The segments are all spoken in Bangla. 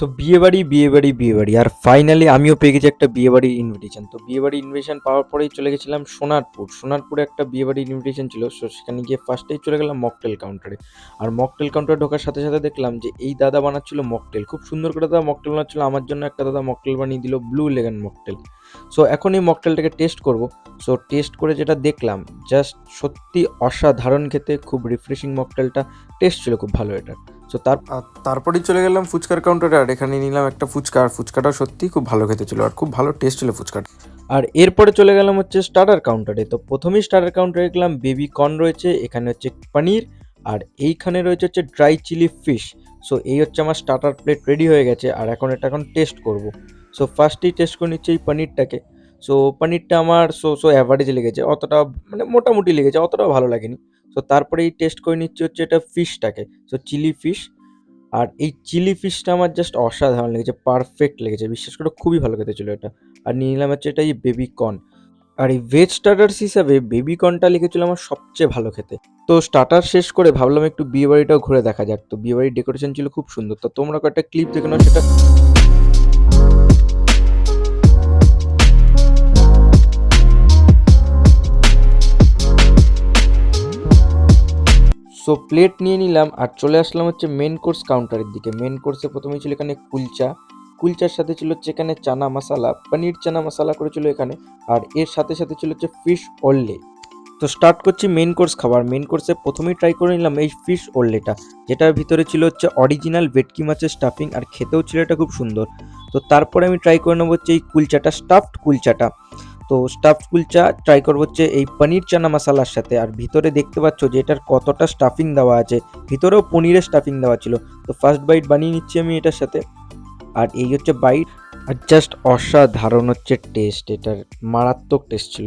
সো বিয়ে বাড়ি বিয়ে বাড়ি বিয়ে বাড়ি আর ফাইনালি আমিও পেয়ে গেছি একটা বিয়ে বাড়ির ইনভিটেশন তো বিয়ে বাড়ির ইনভিটেশন পাওয়ার পরেই চলে গেছিলাম সোনারপুর। সোনারপুরে একটা বিয়ে বাড়ির ইনভিটেশন ছিল। সো সেখানে গিয়ে ফার্স্টেই চলে গেলাম মকটেল কাউন্টারে আর মকটেল কাউন্টারে ঢোকার সাথে সাথে দেখলাম যে এই দাদা বানাচ্ছিল মকটেল খুব সুন্দর করে দাদা মকটেল বানাচ্ছিল। আমার জন্য একটা দাদা মকটেল বানিয়ে দিল ব্লু লেগান মকটেল সো এখন এই মকটেলটাকে টেস্ট করব। সো টেস্ট করে যেটা দেখলাম জাস্ট সত্যি অসাধারণ খেতে, খুব রিফ্রেশিং মকটেলটা টেস্ট ছিল খুব ভালো এটা সো তার তারপরেই চলে গেলাম ফুচকার কাউন্টারে আর এখানে নিলাম একটা ফুচকা। আর ফুচকাটাও সত্যি খুব ভালো খেতে ছিল আর খুব ভালো টেস্ট ছিল ফুচকাটা। আর এরপরে চলে গেলাম হচ্ছে স্টার্টার কাউন্টারে তো প্রথমেই স্টার্টার কাউন্টারে দেখলাম বেবি কর্ন রয়েছে এখানে হচ্ছে পনির আর এইখানে রয়েছে হচ্ছে ড্রাই চিলি ফিশ সো এই হচ্ছে আমার স্টার্টার প্লেট রেডি হয়ে গেছে আর এখন এটা এখন টেস্ট করব। সো ফার্স্টেই টেস্ট করে নিচ্ছি এই পনিরটাকে। সো পনিরটা আমার সো সো অ্যাভারেজ লেগেছে। অতটা মানে মোটামুটি লেগেছে, অতটাও ভালো লাগেনি। সো তারপরে এই টেস্ট করে নিচ্ছি হচ্ছে এটা ফিশটাকে সো চিলি ফিশ আর এই চিলি ফিশটা আমার জাস্ট অসাধারণ লেগেছে পারফেক্ট লেগেছে। বিশেষ করে, খুবই ভালো খেতে ছিল এটা। আর নিয়ে নিলাম হচ্ছে এটা এই বেবি কর্ন আর এই ভেজ স্টার্টার্স হিসাবে বেবি কর্নটা লেগেছিল আমার সবচেয়ে ভালো খেতে। তো স্টার্টার শেষ করে ভাবলাম একটু বিয়ে বাড়িটাও ঘুরে দেখা যাক। তো বিয়ে বাড়ির ডেকোরেশন ছিল খুব সুন্দর। তো তোমরা কয়েকটা ক্লিপ দেখে নাও, সেটা সো প্লেট নিয়ে নিলাম আর চলে আসলাম হচ্ছে মেন কোর্স কাউন্টারের দিকে। মেন কোর্সে প্রথমেই ছিল এখানে কুলচা। কুলচার সাথে ছিল হচ্ছে এখানে চানা মশালা, পনির চানা মশালা করেছিল এখানে। আর এর সাথে সাথে ছিল হচ্ছে ফিশ ওল্লে তো স্টার্ট করছি মেন কোর্স খাবার। মেন কোর্সে প্রথমেই ট্রাই করে নিলাম এই ফিশ ওল্লেটা যেটার ভিতরে ছিল হচ্ছে অরিজিনাল ভেটকি মাছের স্টাফিং আর খেতেও ছিল এটা খুব সুন্দর। তো তারপরে আমি ট্রাই করে নেব হচ্ছে এই কুলচাটা স্টাফড কুলচাটা। তো স্টাফড কুলচা ট্রাই করব হচ্ছে এই পনির চানা মশালার সাথে। আর ভিতরে দেখতে পাচ্ছ যে এটার কতটা স্টাফিং দেওয়া আছে। ভিতরেও পনিরের স্টাফিং দেওয়া ছিল। তো ফার্স্ট বাইট বানিয়ে নিচ্ছি আমি এটার সাথে। আর এই হচ্ছে বাইট আর জাস্ট অসাধারণ হচ্ছে টেস্ট এটার মারাত্মক টেস্ট ছিল।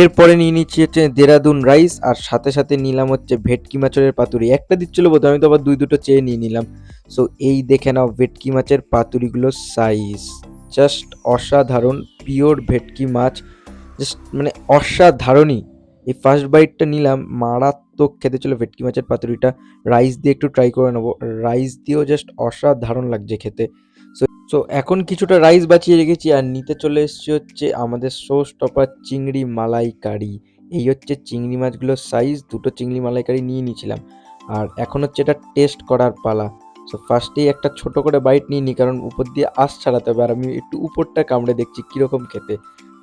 এরপরে নিয়ে নিচ্ছি হচ্ছে দেরাদুন রাইস আর সাথে সাথে নিলাম হচ্ছে ভেটকি মাছের পাতুরি। একটা দিচ্ছিল বোধহয়, আমি তো আবার দুই দুটো চেয়ে নিয়ে নিলাম। সো এই দেখে নাও ভেটকি মাছের পাতুরিগুলোর সাইজ জাস্ট অসাধারণ, পিওর ভেটকি মাছ। জাস্ট মানে অসাধারণই। এই ফার্স্ট বাইটটা নিলাম, মারাত্মক খেতে ছিল ভেটকি মাছের পাতুরিটা। রাইস দিয়ে একটু ট্রাই করে নেব। রাইস দিয়েও জাস্ট অসাধারণ লাগছে খেতে। সো সো এখন কিছুটা রাইস বাঁচিয়ে রেখেছি আর নিতে চলে এসেছি হচ্ছে আমাদের সোস টপার চিংড়ি মালাইকারি। এই হচ্ছে চিংড়ি মাছগুলোর সাইজ দুটো চিংড়ি মালাইকারি নিয়ে নিয়েছিলাম। আর এখন হচ্ছে এটা টেস্ট করার পালা। সো ফার্স্টেই একটা ছোট করে বাইট নিয়ে নিই কারণ উপর দিয়ে আঁশ ছাড়াতে হবে। আর আমি একটু উপরটা কামড়ে দেখছি কীরকম খেতে।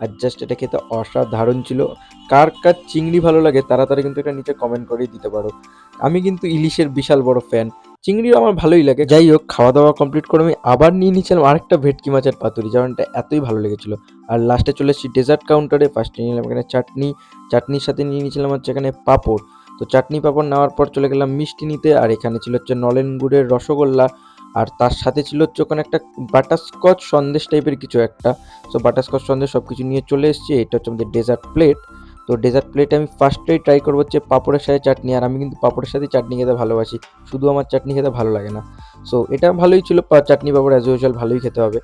আর জাস্ট এটা খেতে অসাধারণ ছিল। কার কার চিংড়ি ভালো লাগে তারা তারা কিন্তু এটা নিচে কমেন্ট করেই দিতে পারো। আমি কিন্তু ইলিশের বিশাল বড় ফ্যান চিংড়িও আমার ভালোই লাগে। যাই হোক খাওয়া দাওয়া কমপ্লিট করে আমি আবার নিয়ে নিয়েছিলাম আরেকটা ভেটকি মাছের পাতুরি, যেমনটা এতই ভালো লেগেছিলো। আর লাস্টে চলে এসেছি ডেজার্ট কাউন্টারে ফার্স্টে নিলাম এখানে চাটনি। চাটনির সাথে নিয়ে নিয়েছিলাম হচ্ছে এখানে পাঁপড়। তো চাটনি পাপড় নেওয়ার পর চলে গেলাম মিষ্টি নিতে, আর এখানে ছিল হচ্ছে নলেন গুড়ের রসগোল্লা, আর তার সাথে ছিল হচ্ছে ওখানে একটা বাটারস্কচ সন্দেশ টাইপের কিছু একটা। সো বাটারস্কচ সন্দেশ সব কিছু নিয়ে চলে এসেছি, এটা হচ্ছে আমাদের ডেজার্ট প্লেট তো ডেজার্ট প্লেটে আমি ফার্স্টেই ট্রাই করব হচ্ছে পাঁপড়ের সাথে চাটনি, আর আমি কিন্তু পাঁপড়ের সাথে চাটনি খেতে ভালোবাসি। শুধু আমার চাটনি খেতে ভালো লাগে না। সো এটা ভালোই ছিল চাটনি পাঁপড় অ্যাজ ইউজুয়াল ভালোই খেতে হবে।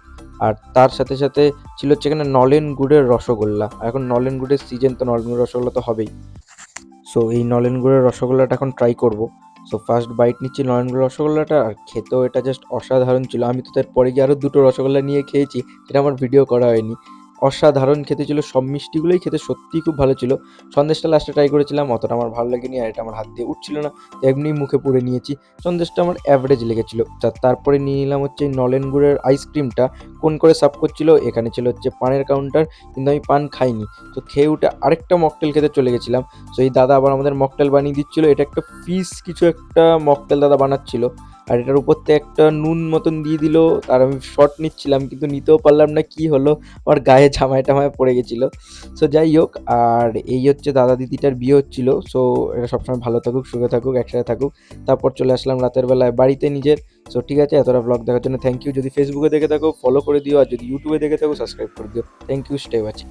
আর তার সাথে সাথে ছিল হচ্ছে এখানে নলেন গুড়ের রসগোল্লা। এখন নলেন গুড়ের সিজন তো নলেন গুড়ের রসগোল্লা তো হবেই। সো এই নলেন গুড়ের রসগোল্লাটা এখন ট্রাই করব। সো ফার্স্ট বাইট নিচ্ছি নলেন গুড়ের রসগোল্লাটা, আর খেতেও এটা জাস্ট অসাধারণ ছিল। আমি তো তার পরে গিয়ে আরও দুটো রসগোল্লা নিয়ে খেয়েছি, সেটা আমার ভিডিও করা হয়নি। অসাধারণ খেতে ছিল, সব মিষ্টিগুলোই খেতে সত্যিই খুব ভালো ছিল। সন্দেশটা লাস্টে ট্রাই করেছিলাম, অতটা আমার ভালো লাগেনি আর এটা আমার হাত দিয়ে উঠছিল না। তো এমনি মুখে পুড়ে নিয়েছি। সন্দেশটা আমার অ্যাভারেজ লেগেছিল। তা- তারপরে নিয়ে নিলাম হচ্ছে নলেন গুড়ের আইসক্রিমটা কোন করে সার্ভ করছিল? এখানে ছিল হচ্ছে পানের কাউন্টার কিন্তু আমি পান খাইনি। তো খেয়ে উঠে আরেকটা মকটেল খেতে চলে গেছিলাম। সো এই দাদা আবার আমাদের মকটেল বানিয়ে দিচ্ছিল। এটা একটা ফিস কিছু একটা মকটেল দাদা বানাচ্ছিল। আর এটার উপর থেকে একটা নুন মতন দিয়ে দিল। আর আমি শর্ট নিচ্ছিলাম, কিন্তু নিতেও পারলাম না, কি হলো? আমার গায়ে জামায় টামায় পড়ে গেছিল। সো যাই হোক, আর এই হচ্ছে দাদা দিদিটার বিয়ে হচ্ছিল। সো এটা সবসময় ভালো থাকুক, সুখে থাকুক, একসাথে থাকুক। তারপর চলে আসলাম রাতের বেলায় বাড়িতে নিজের। সো ঠিক আছে, এতটা ব্লগ দেখার জন্য থ্যাংক ইউ যদি ফেসবুকে দেখে থাকো ফলো করে দিও। আর যদি ইউটিউবে দেখে থাকো সাবস্ক্রাইব করে দিও। Thank you stay watching